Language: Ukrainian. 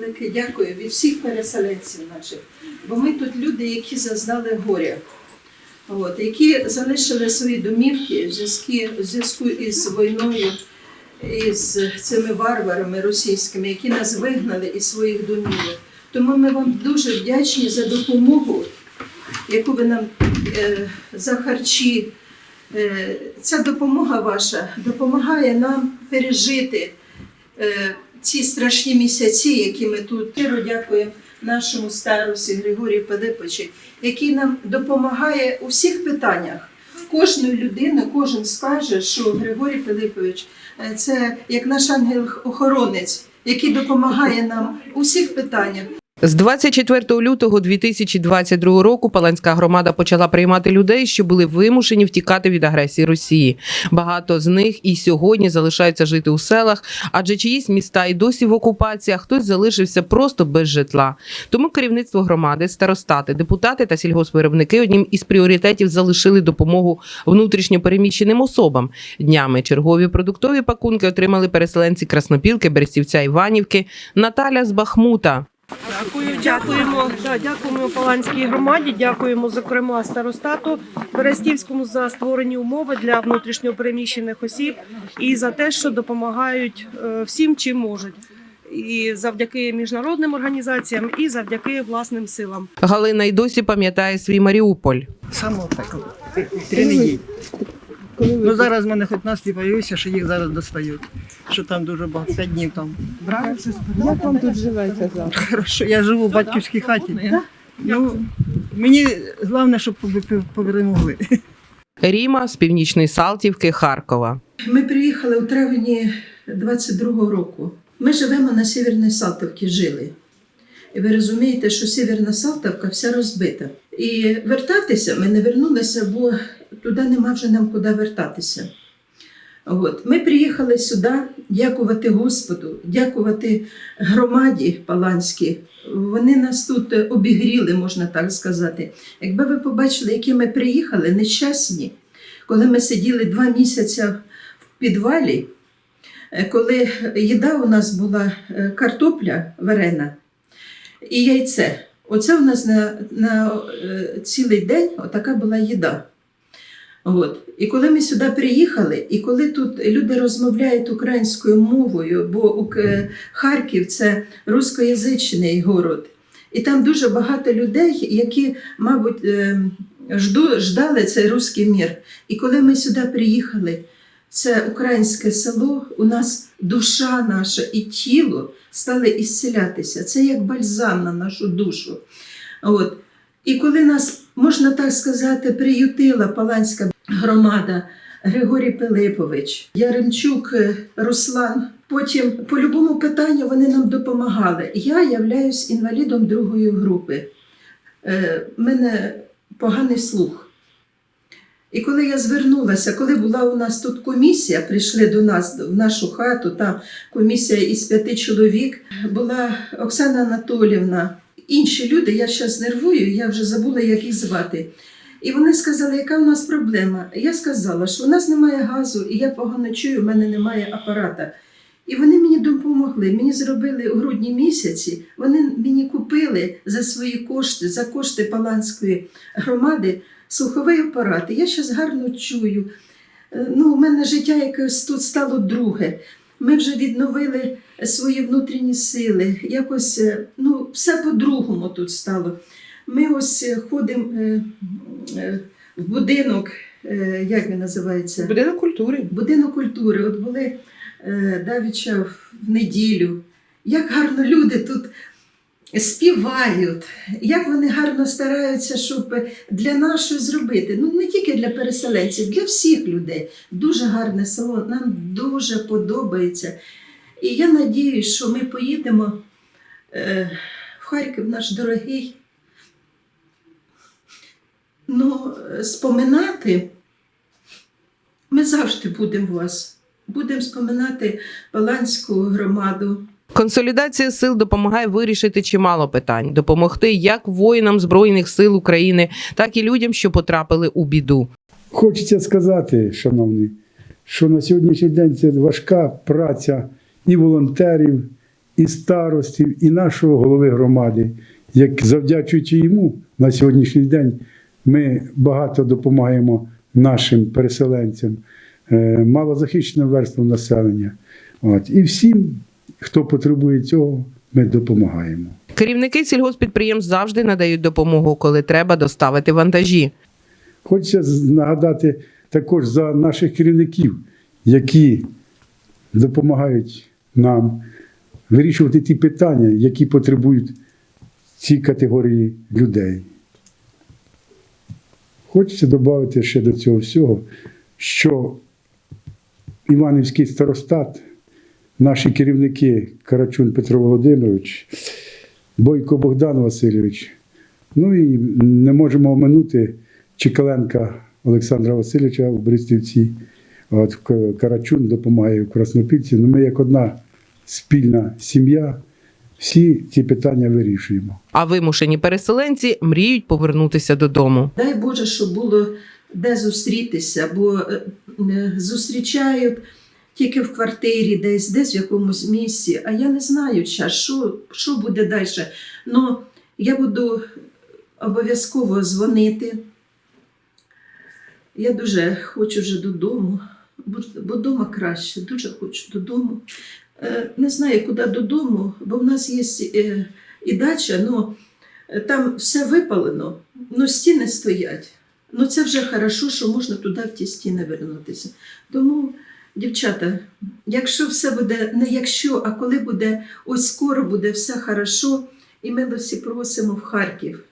велике дякую від всіх переселенців наших. Бо ми тут люди, які зазнали горя, от, які залишили свої домівки в зв'язку, із війною, із цими варварами російськими, які нас вигнали із своїх домівок. Тому ми вам дуже вдячні за допомогу, яку ви нам е, за харчі. Е, ця допомога ваша допомагає нам пережити е, ці страшні місяці, які ми тут щиро дякуємо нашому старості Григорію Пилиповичу, який нам допомагає у всіх питаннях. Кожної людини, кожен скаже, що Григорій Пилипович е, це як наш ангел-охоронець, який допомагає нам у всіх питаннях. З 24 лютого 2022 року Паланська громада почала приймати людей, що були вимушені втікати від агресії Росії. Багато з них і сьогодні залишаються жити у селах, адже чиїсь міста і досі в окупації, а хтось залишився просто без житла. Тому керівництво громади, старостати, депутати та сільгоспвиробники одним із пріоритетів залишили допомогу внутрішньо переміщеним особам. Днями чергові продуктові пакунки отримали переселенці Краснопілки, Берестівця, Іванівки, Наталя з Бахмута. Дякую, дякуємо. Да, дякуємо Паланській громаді. Дякуємо, зокрема, старостату Берестівському за створені умови для внутрішньопереміщених осіб і за те, що допомагають е, всім, чим можуть. І завдяки міжнародним організаціям, і завдяки власним силам. Галина й досі пам'ятає свій Маріуполь. Саме так. Три неділі. Ну зараз в мене хоч настрій появився, що їх зараз достають. Що там дуже багато, п'ять днів там. Як вам тут живеться зараз? Хорошо, я живу в батьківській хаті. Ну, мені головне, щоб повернули. Ріма з північної Салтівки, Харкова. Ми приїхали у травні 22-го року. Ми живемо на Сєвєрній Салтовці, жили. І ви розумієте, що Сєвєрна Салтовка вся розбита. І вертатися ми не вернулися, бо туди нема вже нам куди вертатися. От. Ми приїхали сюди дякувати Господу, дякувати громаді Паланській. Вони нас тут обігріли, можна так сказати. Якби ви побачили, які ми приїхали, нещасні, коли ми сиділи два місяці в підвалі, е, коли їда у нас була е, картопля варена і яйце. Оце у нас на, на е, цілий день отака була їда. От. І коли ми сюди приїхали, і коли тут люди розмовляють українською мовою, бо Харків це рускоязичний город, і там дуже багато людей, які, мабуть, е, ждали цей русський мір. І коли ми сюди приїхали, це українське село, у нас душа наша і тіло стали ісцілятися. Це як бальзам на нашу душу. От. І коли нас, можна так сказати, приютила Паланська громада, Григорій Пилипович, Яремчук е, Руслан. Потім по любому питанню вони нам допомагали. Я являюсь інвалідом другої групи. Е, мене поганий слух. І коли я звернулася, коли була у нас тут комісія, прийшли до нас в нашу хату, там комісія із п'яти чоловік, була Оксана Анатолівна, інші люди, я зараз нервую, я вже забула, як їх звати. І вони сказали, яка у нас проблема. Я сказала, що у нас немає газу, і я погано чую, у мене немає апарата. І вони мені допомогли. Мені зробили у грудні місяці. Вони мені купили за свої кошти, за кошти Паланської громади слуховий апарат. І я зараз гарно чую. Е, Ну, у мене життя якось тут стало друге. Ми вже відновили свої внутрішні сили. Якось е, ну, все по-другому тут стало. Ми ось е, ходимо е, е, в будинок, як він називається? Будинок культури. Будинок культури. От були давіча в неділю. Як гарно люди тут співають, як вони гарно стараються, щоб для нас щось зробити. Ну не тільки для переселенців, для всіх людей. Дуже гарне село, нам дуже подобається. І я надіюсь, що ми поїдемо в Харків, наш дорогий. Ну, е, споминати ми завжди будемо вас. Будемо споминати Паланську громаду. Консолідація сил допомагає вирішити чимало питань, допомогти як воїнам збройних сил України, так і людям, що потрапили у біду. Хочеться сказати, шановні, що на сьогоднішній день це важка праця і волонтерів, і старостів, і нашого голови громади, як завдячуючи йому на сьогоднішній день, ми багато допомагаємо нашим переселенцям, е, малозахищеним верствам населення. От. І всім, хто потребує цього, ми допомагаємо. Керівники сільгоспідприємств завжди надають допомогу, коли треба доставити вантажі. Хочеться нагадати також за наших керівників, які допомагають нам вирішувати ті питання, які потребують ці категорії людей. Хочеться додати ще до цього всього, що Іванівський старостат, наші керівники Карачун Петро Володимирович, Бойко Богдан Васильович, ну і не можемо оминути Чекаленка Олександра Васильовича в Бристівці. От Карачун допомагає в Краснопільці. Ну, ми як одна спільна сім'я всі ці питання вирішуємо. А вимушені переселенці мріють повернутися додому. Дай Боже, щоб було де зустрітися, бо е, е, зустрічають тільки в квартирі, десь, десь в якомусь місці. А я не знаю, що, що буде далі. Ну, я буду обов'язково дзвонити. Я дуже хочу вже додому, бо, бо дома краще, дуже хочу додому. Е, Не знаю, куди додому, бо в нас є е, і дача, ну там все випалено, ну стіни стоять. Ну це вже хорошо, що можна туди в ті стіни вернутися. Тому, дівчата, якщо все буде, не якщо, а коли буде, ось скоро буде все хорошо, і ми всі просимо в Харків.